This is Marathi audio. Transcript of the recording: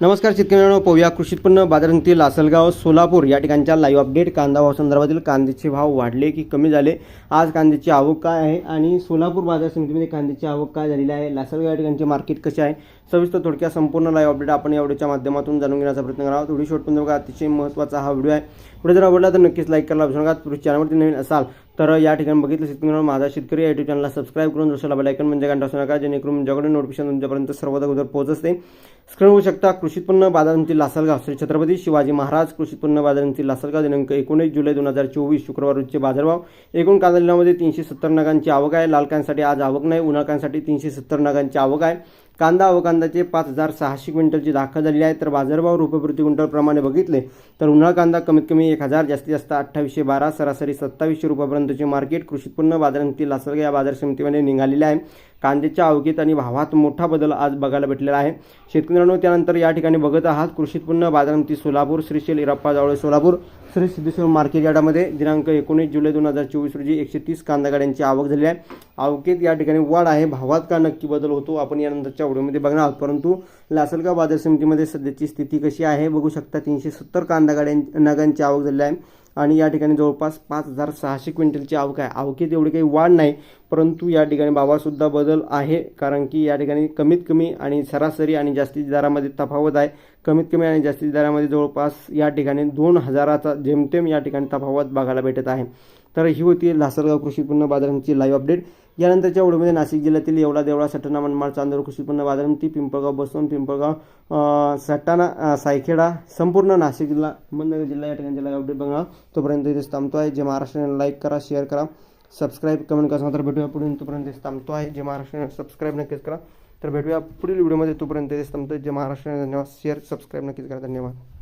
नमस्कार शेतकऱ्यांना पाहूया कृषी उत्पन्न बाजारातील लासलगाव सोलापूर या ठिकाणच्या लाईव्ह अपडेट कांदा भाव संदर्भातील कांद्याचे भाव वाढले की कमी झाले? आज कांद्याची आवक काय आहे आणि सोलापूर बाजार समितीमध्ये कांद्याची आवक काय झालेली आहे? लासलगाव या ठिकाणचे मार्केट कसे आहे? सविस्तर थोडक्या संपूर्ण लाईव्ह अपडेट आपण या व्हिडिओच्या माध्यमातून जाणून घेण्याचा प्रयत्न करावा. शॉट पण बघा अतिशय महत्त्वाचा हा व्हिडिओ आहे. व्हिडिओ जर आवडला तर नक्कीच लाईक करायला विसरू नका. चॅनलवरती नवीन असाल तर या ठिकाणी बघितलं शेतकऱ्यांना माझा शेतकरी या युट्यूब चॅनलला सबस्क्राईब करून जसं लाईकन म्हणजे घंटा असू नका जेणेकरून तुमच्याकडे नोटिफिकेशन तुमच्यापर्यंत सर्वात अगोदर पोहोचते स्क्रीन होऊ शकता कृषी उत्पन्न बाजारांतील लासलगाव श्री छत्रपती शिवाजी महाराज कृषी उत्पन्न बाजारांतील लासलगाव दिनांक एकोणीस जुलै दोन हजार चोवीस शुक्रवार रोजचे बाजारभाव. एकूण कांदा लिलामध्ये तीनशे सत्तर नगांची आवक आहे. लाल आज आवक नाही. उन्हाळकांसाठी तीनशे सत्तर नगांची आवक आहे. कांदा व कांद्याचे पाच हजार सहाशे क्विंटलची दाखल झाली आहे. तर बाजारभाव रुपये प्रति क्विंटलप्रमाणे बघितले तर उन्हाळ कांदा कमीत कमी एक हजार जास्तीत जास्त अठ्ठावीसशे बारा सरासरी सत्तावीसशे रुपयापर्यंतचे मार्केट कृषी उत्पन्न बाजारांतील लासलगा या बाजार समितीमध्ये निघालेले आहे. कांद्याच्या आवकीत आणि भावात मोठा बदल आज बघायला भेटलेला आहे. शेतकऱ्यांनो त्यानंतर या ठिकाणी बघत आहात कृषी उत्पन्न बाजारमती सोलापूर श्रीशैल इराप्पा जावळे सोलापूर श्री सिद्धेश्वर मार्केट यार्डामध्ये दिनांक एकोणीस जुलै दोन हजार चोवीस रोजी एकशे तीस कांदा गाड्यांची आवक झाली आहे. आवकेत या ठिकाणी वाढ आहे भावात का नक्की बदल होतो आपण यानंतरच्या व्हिडिओमध्ये बघणार आहोत. परंतु लासलगाव बाजार समितीमध्ये सध्याची स्थिती कशी आहे बघू शकता तीनशे सत्तर कांदा गाड्यां नगांची आवक झाली आहे. आणि या ठिकाणी जवळपास पाच हजार सहाशे क्विंटलची आवक आहे. आवकेत एवढी काही वाढ नाही परंतु या ठिकाणी भावासुद्धा बदल आहे कारण की या ठिकाणी कमीत कमी आणि सरासरी आणि जास्तीत दरामध्ये तफावत आहे. कमीत कमी आणि जास्तीत दरामध्ये जवळपास या ठिकाणी दोन हजाराचा जेमतेम या ठिकाणी तफावत बघायला भेटत आहे. तर ही होती लासलगाव कृषी उत्पन्न बाजारांची लाईव्ह अपडेट यानंतरच्या व्हिडिओमध्ये नाशिक जिल्ह्यातील येवला देवळा सटाणा मनमाड चांदूर कृषी उत्पन्न बाजारांती पिंपळगाव बसवून पिंपळगाव सटाणा सायखेडा संपूर्ण नाशिक जिल्हा अहमदनगर जिल्हा या ठिकाणी लाईव्ह अपडेट बघा. तोपर्यंत इथेच थांबतो आहे. जे महाराष्ट्राने लाईक करा शेअर करा. सबस्क्राईब कमेंट करा. तर भेटूया पुढे तोपर्यंत थांबतो आहे. जे महाराष्ट्राने सबस्क्राईब नक्कीच करा. तर भेटूया पुढील व्हिडिओमध्ये. तोपर्यंत थांबतो जे महाराष्ट्राने धन्यवाद. शेअर सबस्क्राईब नक्कीच करा. धन्यवाद.